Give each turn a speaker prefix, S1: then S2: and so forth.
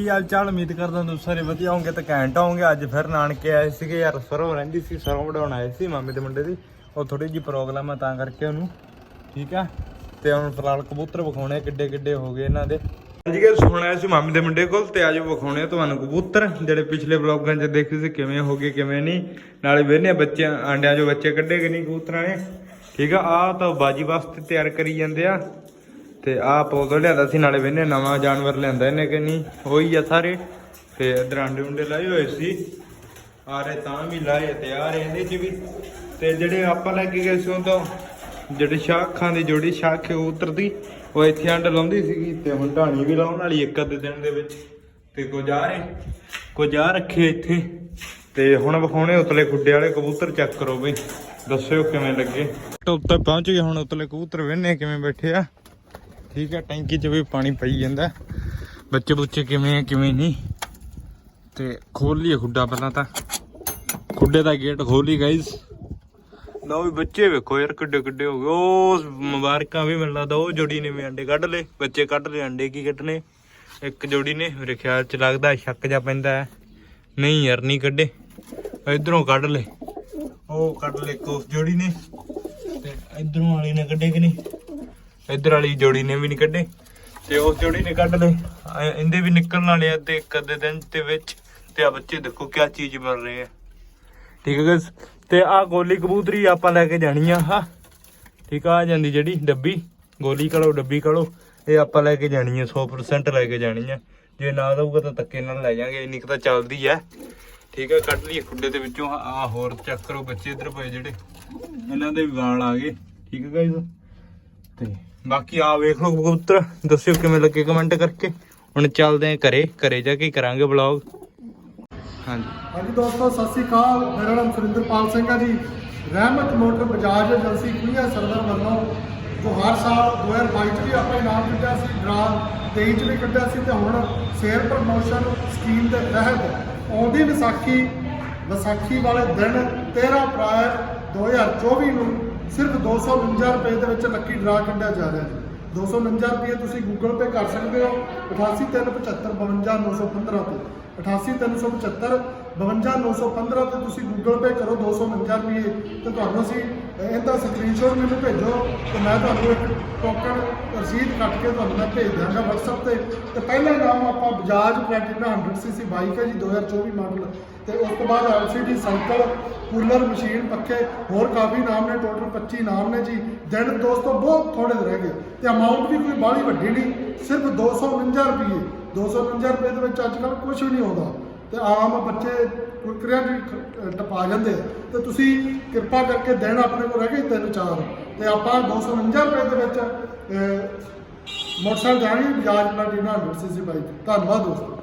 S1: ਕੀ ਹਾਲ ਚਾਲ? ਉਮੀਦ ਕਰਦਾ ਤੁਸੀਂ ਸਾਰੇ ਵਧੀਆ ਹੋਵੋਗੇ ਤੇ ਘੈਂਟ ਹੋਵੋਗੇ। ਅੱਜ ਫਿਰ ਨਾਨਕੇ ਆਏ ਸੀਗੇ ਯਾਰ, ਸਰੋਂ ਰਹਿੰਦੀ ਸੀ, ਸਰੋਂ ਵਡਾਉਣ ਆਏ ਸੀ ਮਾਮੇ ਦੇ ਮੁੰਡੇ ਦੀ। ਉਹ ਥੋੜੀ ਜਿਹੀ ਪ੍ਰੋਬਲਮ ਆ ਤਾਂ ਕਰਕੇ ਉਹਨੂੰ, ਠੀਕ ਆ? ਤੇ ਹੁਣ ਫਿਲਹਾਲ ਕਬੂਤਰ ਵਿਖਾਉਣੇ ਕਿੱਡੇ ਕਿੱਡੇ ਹੋ ਗਏ ਇਹਨਾਂ ਦੇ। ਅੱਜ ਕੇ ਸੁਣਿਆ ਸੀ ਮਾਮੇ ਦੇ ਮੁੰਡੇ ਕੋਲ ਤੇ ਅੱਜ ਵਿਖਾਉਣੇ ਆ ਤੁਹਾਨੂੰ ਕਬੂਤਰ, ਜਿਹੜੇ ਪਿਛਲੇ ਵਲੌਗਾਂ 'ਚ ਦੇਖੇ ਸੀ ਕਿਵੇਂ ਹੋ ਗਏ, ਕਿਵੇਂ ਨਹੀਂ। ਨਾਲੇ ਵੇਹਨੇ ਬੱਚਿਆਂ, ਆਂਡਿਆਂ 'ਚੋਂ ਬੱਚੇ ਕੱਢੇ ਕਿ ਨਹੀਂ ਕਬੂਤਰਾਂ ਨੇ। ਠੀਕ ਆ ਆ ਤਾਂ ਬਾਜੀ ਵਾਸਤੇ ਤਿਆਰ ਕਰੀ ਜਾਂਦੇ ਆ। ਤੇ ਆਹ ਪੌਦਾ ਲਿਆਂਦਾ ਸੀ, ਨਾਲੇ ਵੇਨੇ ਨਵਾਂ ਜਾਨਵਰ ਲਿਆਂਦਾ ਇਹਨੇ ਕਿ ਨਹੀਂ? ਉਹੀ ਆ ਸਾਰੇ। ਤੇ ਇਧਰ ਆਂਡੇ ਉਂਡੇ ਲਾਏ ਹੋਏ ਸੀ। ਆ ਰਹੇ ਤਾਂ ਵੀ ਲਾਏ ਤੇ ਆ ਰਹੇ ਇਹਦੇ ਚ ਵੀ। ਤੇ ਜਿਹੜੇ ਆਪਾਂ ਲੈ ਕੇ ਗਏ ਸੀ ਉਹ ਤੋਂ ਜਿਹੜੇ ਸ਼ਾਖਾਂ ਦੀ ਜੋੜੀ ਸ਼ਾਖ ਉਤਰਦੀ, ਉਹ ਇੱਥੇ ਅੰਡ ਲਾਉਂਦੀ ਸੀਗੀ ਤੇ ਹੁਣ ਢਾਣੀ ਵੀ ਲਾਉਣ ਵਾਲੀ ਇੱਕ ਅੱਧੇ ਦਿਨ ਦੇ ਵਿੱਚ। ਤੇ ਕੁਝ ਆ ਰਹੇ, ਕੁਝ ਆ ਰੱਖੇ ਇੱਥੇ। ਤੇ ਹੁਣ ਵਿਖਾਉਣੇ ਉਤਲੇ ਗੁੱਡੇ ਵਾਲੇ ਕਬੂਤਰ, ਚੈੱਕ ਕਰੋ ਬਈ। ਦੱਸਿਓ ਕਿਵੇਂ ਲੱਗੇ। ਉੱਤੇ ਪਹੁੰਚ ਗਏ ਹੁਣ ਉਤਲੇ ਕਬੂਤਰ ਵੇਨੇ ਕਿਵੇਂ ਬੈਠੇ ਆ? ਠੀਕ ਹੈ, ਟੈਂਕੀ 'ਚ ਵੀ ਪਾਣੀ ਪਈ ਜਾਂਦਾ। ਬੱਚੇ ਬੁੱਚੇ ਕਿਵੇਂ ਆ, ਕਿਵੇਂ ਨਹੀਂ? ਤੇ ਖੋਲ ਲਈਏ ਖੁੱਡਾ ਪਹਿਲਾਂ ਤਾਂ। ਖੁੱਡੇ ਦਾ ਗੇਟ ਖੋਲੀ ਗਾਇਸ ਲਓ ਵੀ ਬੱਚੇ ਵੇਖੋ ਯਾਰ, ਕਿੱਡੇ ਕਿੱਡੇ ਹੋ ਗਏ। ਉਹ ਮੁਬਾਰਕਾਂ ਵੀ ਮਿਲਦਾ ਦੋ ਜੋੜੀ ਨੇ ਵੀ ਅੰਡੇ ਕੱਢ ਲਏ। ਬੱਚੇ ਕੱਢ ਲਏ, ਅੰਡੇ ਕੀ ਕੱਢਨੇ ਇੱਕ ਜੋੜੀ ਨੇ, ਮੇਰੇ ਖਿਆਲ 'ਚ ਲੱਗਦਾ ਸ਼ੱਕ ਜਾ ਪੈਂਦਾ ਹੈ। ਨਹੀਂ ਯਾਰ, ਨਹੀਂ ਕੱਢੇ। ਇਧਰੋਂ ਕੱਢ ਲਏ। ਉਹ ਕੱਢ ਲਏ ਇੱਕ ਉਸ ਜੋੜੀ ਨੇ। ਤੇ ਇਧਰੋਂ ਵਾਲੀ ਨੇ ਕੱਢੇ ਕਿ ਨਹੀਂ? ਇੱਧਰ ਵਾਲੀ ਜੋੜੀ ਨੇ ਵੀ ਨਹੀਂ ਕੱਢੇ ਤੇ ਉਸ ਜੋੜੀ ਨੇ ਕੱਢ ਲਏ ਆ ਇਹਦੇ ਵੀ ਨਿਕਲਣ ਵਾਲੇ ਆ ਤੇ ਇੱਕ ਅੱਧੇ ਦਿਨ ਦੇ ਵਿੱਚ ਤੇ ਆ ਬੱਚੇ ਦੇਖੋ ਕਿਆ ਚੀਜ਼ ਮਿਲ ਰਹੇ ਹੈ। ਠੀਕ ਹੈ guys? ਤੇ ਆ ਗੋਲੀ ਕਬੂਤਰੀ ਆਪਾਂ ਲੈ ਕੇ ਜਾਣੀ ਆ, ਹਾਂ। ਠੀਕ ਆ ਆ ਜਾਂਦੀ ਜਿਹੜੀ ਡੱਬੀ। ਗੋਲੀ ਕਲੋ ਡੱਬੀ ਕਲੋ ਇਹ ਆਪਾਂ ਲੈ ਕੇ ਜਾਣੀ ਆ 100% ਲੈ ਕੇ ਜਾਣੀ ਆ। ਜੇ ਨਾ ਦਊਗਾ ਤਾਂ ਧੱਕੇ ਨਾਲ ਲੈ ਜਾਾਂਗੇ, ਇੰਨੀ ਕੁ ਤਾਂ ਚੱਲਦੀ ਐ ਠੀਕ ਹੈ ਕੱਢ ਲਈਏ ਖੁੱਡੇ ਦੇ ਵਿੱਚੋਂ। ਆ ਹੋਰ ਚੈੱਕ ਕਰੋ ਬੱਚੇ ਇੱਧਰ ਪਏ ਜਿਹੜੇ। ਇਹਨਾਂ ਦੇ ਵੀ ਵਾਲ ਆ ਗਏ। ਠੀਕ ਹੈ ਗਾਇਜ਼ ਤੇ ਬਾਕੀ ਆ ਵੇਖ ਲਓ ਕਬੂਤਰ। ਦੱਸਿਓ ਕਿਵੇਂ ਲੱਗੇ ਕਮੈਂਟ ਕਰਕੇ। ਹੁਣ ਚੱਲਦੇ ਆਂ ਘਰੇ। ਘਰੇ ਜਾ ਕੇ ਕਰਾਂਗੇ ਵਲੌਗ ਹਾਂਜੀ।
S2: ਹਾਂਜੀ ਦੋਸਤੋ, ਸਤਿ ਸ੍ਰੀ ਅਕਾਲ। ਮੇਰਾ ਨਾਮ ਸੁਰਿੰਦਰਪਾਲ ਸਿੰਘ ਹੈ ਜੀ। ਰਹਿਮਤ ਮੋਟਰ ਬਜਾਜ ਏਜੰਸੀ ਕੁਈਆ ਸਰਦਾਰ ਵੱਲੋਂ ਜੋ ਹਰ ਸਾਲ 2022 ਚ ਵੀ ਆਪਾਂ ਇਨਾਮ ਕੱਢਿਆ ਸੀ, ਡਰਾ 23 ਚ ਵੀ ਕੱਢਿਆ ਸੀ ਤੇ ਹੁਣ ਸ਼ੇਅਰ ਪ੍ਰਮੋਸ਼ਨ ਸਕੀਮ ਦੇ ਤਹਿਤ ਆਉਂਦੀ ਵਿਸਾਖੀ ਵਿਸਾਖੀ ਵਾਲੇ ਦਿਨ 13 ਅਪ੍ਰੈਲ 2024 ਨੂੰ ਸਿਰਫ 249 ਰੁਪਏ ਦੇ ਵਿੱਚ ਲੱਕੀ ਡਰਾ ਕੱਢਿਆ ਜਾ ਰਿਹਾ ਹੈ 249 ਰੁਪਏ ਤੁਸੀਂ ਗੂਗਲ ਪੇ ਕਰ ਸਕਦੇ ਹੋ। 88375 52915 ਤੇ। 88375 52915 ਤੇ ਤੁਸੀਂ ਗੂਗਲ ਪੇ ਕਰੋ 249 ਰੁਪਏ। ਤੇ ਤੁਹਾਨੂੰ ਅਸੀਂ ਇਹਦਾ ਸਕਰੀਨਸ਼ਾਟ ਮੈਨੂੰ ਭੇਜੋ ਤੇ ਮੈਂ ਤੁਹਾਨੂੰ ਇੱਕ ਟੋਕਨ ਰਸੀਦ ਕੱਟ ਕੇ ਤੁਹਾਨੂੰ ਮੈਂ ਭੇਜ ਦਿਆਂਗਾ WhatsApp ਤੇ। ਤੇ ਪਹਿਲਾ ਨਾਮ ਆਪਾਂ ਬਜਾਜ ਪਲੈਟੀਨਾ 100cc ਬਾਈਕ ਹੈ ਜੀ 2024 ਮਾਡਲ ਤੇ ਉਸ ਤੋਂ ਬਾਅਦ LCD ਸਾਈਕਲ ਕੂਲਰ ਮਸ਼ੀਨ ਪੱਖੇ, ਹੋਰ ਕਾਫੀ ਨਾਮ ਨੇ ਟੋਟਲ 25 ਨਾਮ ਨੇ ਜੀ। ਦਿਨ ਦੋਸਤੋ, ਬਹੁਤ ਥੋੜੇ ਰਹਿ ਗਏ। ਤੇ ਅਮਾਉਂਟ ਵੀ ਕੋਈ ਬਾਹਲੀ ਵੱਡੀ ਨਹੀਂ, ਸਿਰਫ 249 ਰੁਪਏ। 249 ਰੁਪਏ ਦੇ ਵਿੱਚ ਅੱਜ ਕੱਲ ਕੁਝ ਵੀ ਨਹੀਂ ਆਉਂਦਾ। ਤੇ ਆਮ ਬੱਚੇ ਕੁਰਕਰਿਆਂ ਦੀ ਟਪਾ ਜਾਂਦੇ ਆ। ਤੇ ਤੁਸੀਂ ਕਿਰਪਾ ਕਰਕੇ ਦਿਨ ਆਪਣੇ ਕੋਲ ਰਹਿ ਗਏ ਤਿੰਨ ਚਾਰ। ਤੇ ਆਪਾਂ 249 ਰੁਪਏ ਦੇ ਵਿੱਚ ਅਹ, ਮੋਟਰਸਾਈਕਲ ਜਾਣੀ ਬਜਾਜ ਪਲਾਟੀਨਾ 100cc ਬਾਈਕ। ਧੰਨਵਾਦ ਦੋਸਤੋ।